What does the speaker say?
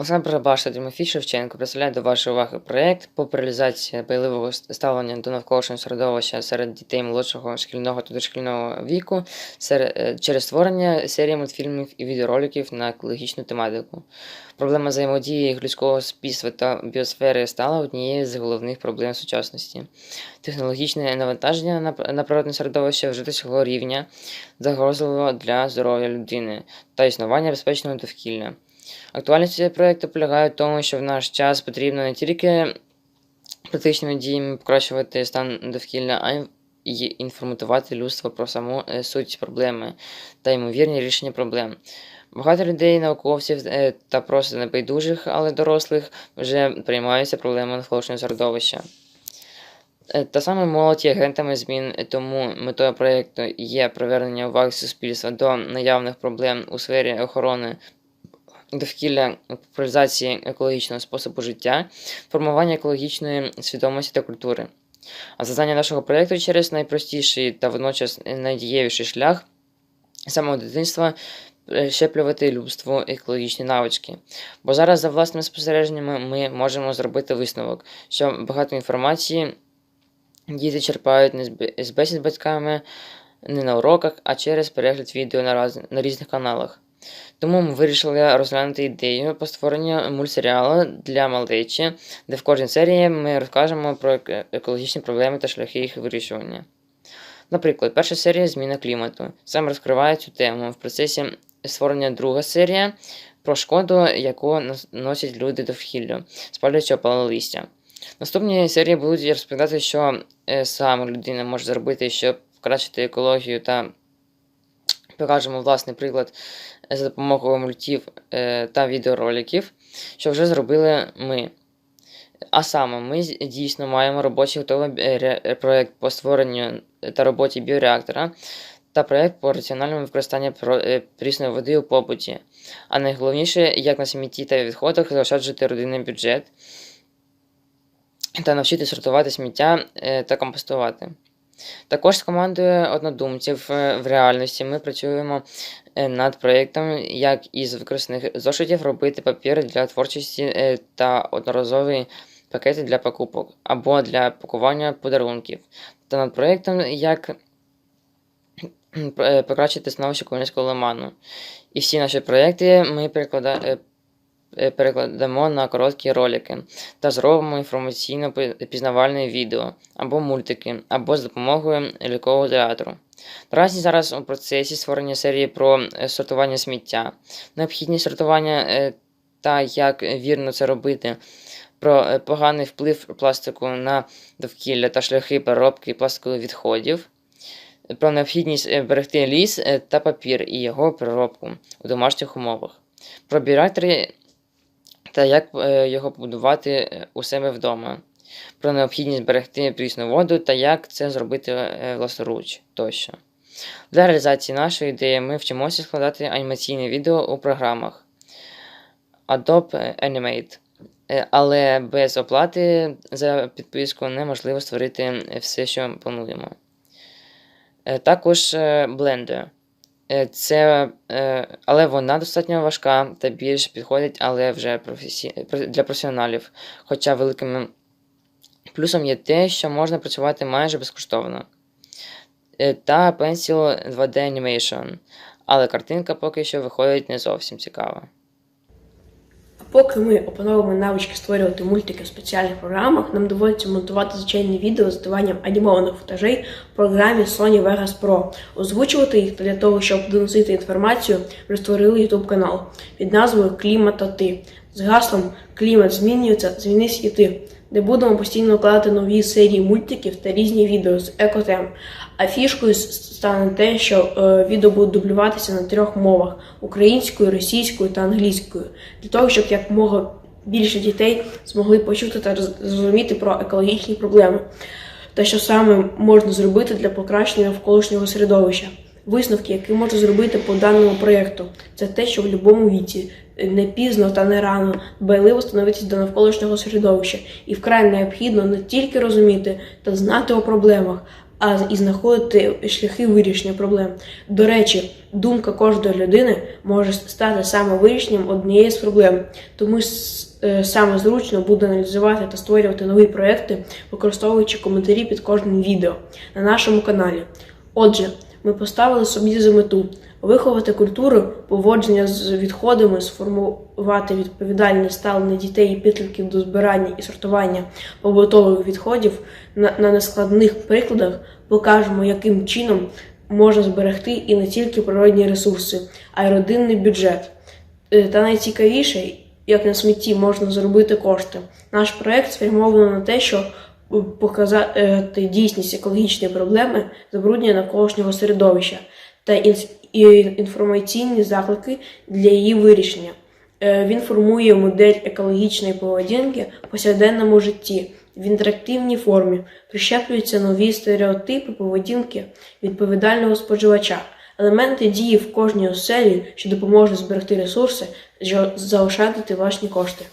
Олександр Барбаш та Тимофій Шевченко представляють до вашої уваги проєкт популяризація байливого ставлення до навколишнього середовища серед дітей молодшого шкільного та дошкільного віку е, через створення серії мультфільмів і відеороликів на екологічну тематику. Проблема взаємодії людського суспільства та біосфери стала однією з головних проблем сучасності. Технологічне навантаження на, природне середовище вже досягло рівня загрозливого для здоров'я людини та існування безпечного довкілля. Актуальність проєкту полягає в тому, що в наш час потрібно не тільки практичними діями покращувати стан довкілля, а й інформувати людство про саму е, суть проблеми та ймовірні рішення проблем. Багато людей, науковців е, та просто небайдужих, але дорослих вже приймаються проблемами навколишнього середовища. Е, Та саме молодь є агентами змін, тому метою проєкту є привернення уваги суспільства до наявних проблем у сфері охорони довкілля популяризації екологічного способу життя, формування екологічної свідомості та культури. А завдання нашого проєкту через найпростіший та водночас найдієвіший шлях самого дитинства е, щеплювати людству екологічні навички. Бо зараз, за власними спостереженнями, ми можемо зробити висновок, що багато інформації діти черпають не з бе- з бесід з батьками, не на уроках, а через перегляд відео на різних каналах. Тому ми вирішили розглянути ідею по створенню мультсеріалу для малечі, де в кожній серії ми розкажемо про екологічні проблеми та шляхи їх вирішування. Наприклад, перша серія зміна клімату. Саме розкриває цю тему. В процесі створення друга серія про шкоду, яку носять люди довкіллю, спалюючи опале листя. Наступні серії будуть розповідати, що е, саме людина може зробити, щоб покращити екологію та покажемо власний приклад е, за допомогою мультів е, та відеороликів, що вже зробили ми. А саме, ми дійсно маємо робочий готовий е, проект по створенню та роботі біореактора та проект по раціональному використанню прісної води у побуті. А найголовніше, як на смітті та відходах заощаджувати родинний бюджет та навчити сортувати сміття та компостувати. Також з командою однодумців е, в реальності ми працюємо е, над проєктом, як із використаних зошитів робити папір для творчості е, та одноразові пакети для покупок або для пакування подарунків, та над проєктом, як покращити становище Коломийського лиману. І всі наші проєкти ми переклада- е, перекладемо на короткі ролики та зробимо інформаційно пізнавальне відео або мультики, або з допомогою лікового театру. Наразі зараз у процесі створення серії про е, сортування сміття, необхідність сортування е, та як вірно це робити, про е, поганий вплив пластику на довкілля та шляхи переробки пластикових відходів, про необхідність е, берегти ліс е, та папір і його переробку у домашніх умовах, про біоreактори та як е, його побудувати е, у себе вдома, про необхідність берегти прісну воду та як це зробити е, власноруч тощо. Для реалізації нашої ідеї ми вчимося складати анімаційне відео у програмах Adobe Animate. Але без оплати за підписку неможливо створити все, що плануємо. Також Blender. Е, Це, е, але вона достатньо важка та більш підходить, але вже професі... для професіоналів. Хоча великим плюсом є те, що можна працювати майже безкоштовно. Е, Та Pencil 2D Animation. Але картинка поки що виходить не зовсім цікава. Поки ми опановуємо навички створювати мультики в спеціальних програмах, нам доводиться монтувати звичайні відео з додаванням анімованих футажей в програмі Sony Vegas Pro. Озвучувати їх для того, щоб доносити інформацію, ми створили YouTube канал під назвою Клімата ти з гаслом Клімат змінюється, змінись і ти, де будемо постійно викладати нові серії мультиків та різні відео з екотем. А фішкою стане те, що е, відео будуть дублюватися на трьох мовах: українською, російською та англійською, для того, щоб якомога більше дітей змогли почути та роз- зрозуміти про екологічні проблеми та що саме можна зробити для покращення навколишнього середовища. Висновки, які можна зробити по даному проєкту, це те, що в будь-якому віці е, не пізно та не рано дбайливо становитися до навколишнього середовища, і вкрай необхідно не тільки розуміти та знати о проблемах, а і знаходити шляхи вирішення проблем. До речі, думка кожної людини може стати саме вирішенням однієї з проблем, тому е, саме зручно буде аналізувати та створювати нові проекти, використовуючи коментарі під кожним відео на нашому каналі. Отже, ми поставили собі за мету виховати культуру поводження з відходами, сформувати відповідальне ставлення дітей і підлітків до збирання і сортування побутових відходів. На, на нескладних прикладах покажемо, яким чином можна зберегти і не тільки природні ресурси, а й родинний бюджет. Е, Та найцікавіше, як на смітті можна заробити кошти. Наш проект спрямовано на те, щоб е, показати дійсність екологічної проблеми забруднення навколишнього середовища та інформаційні заклики для її вирішення. Е, Він формує модель екологічної поведінки в повсякденному житті в інтерактивній формі, прищеплюються нові стереотипи поведінки відповідального споживача, елементи дії в кожній оселі, що допоможуть зберегти ресурси, що заощадити власні кошти.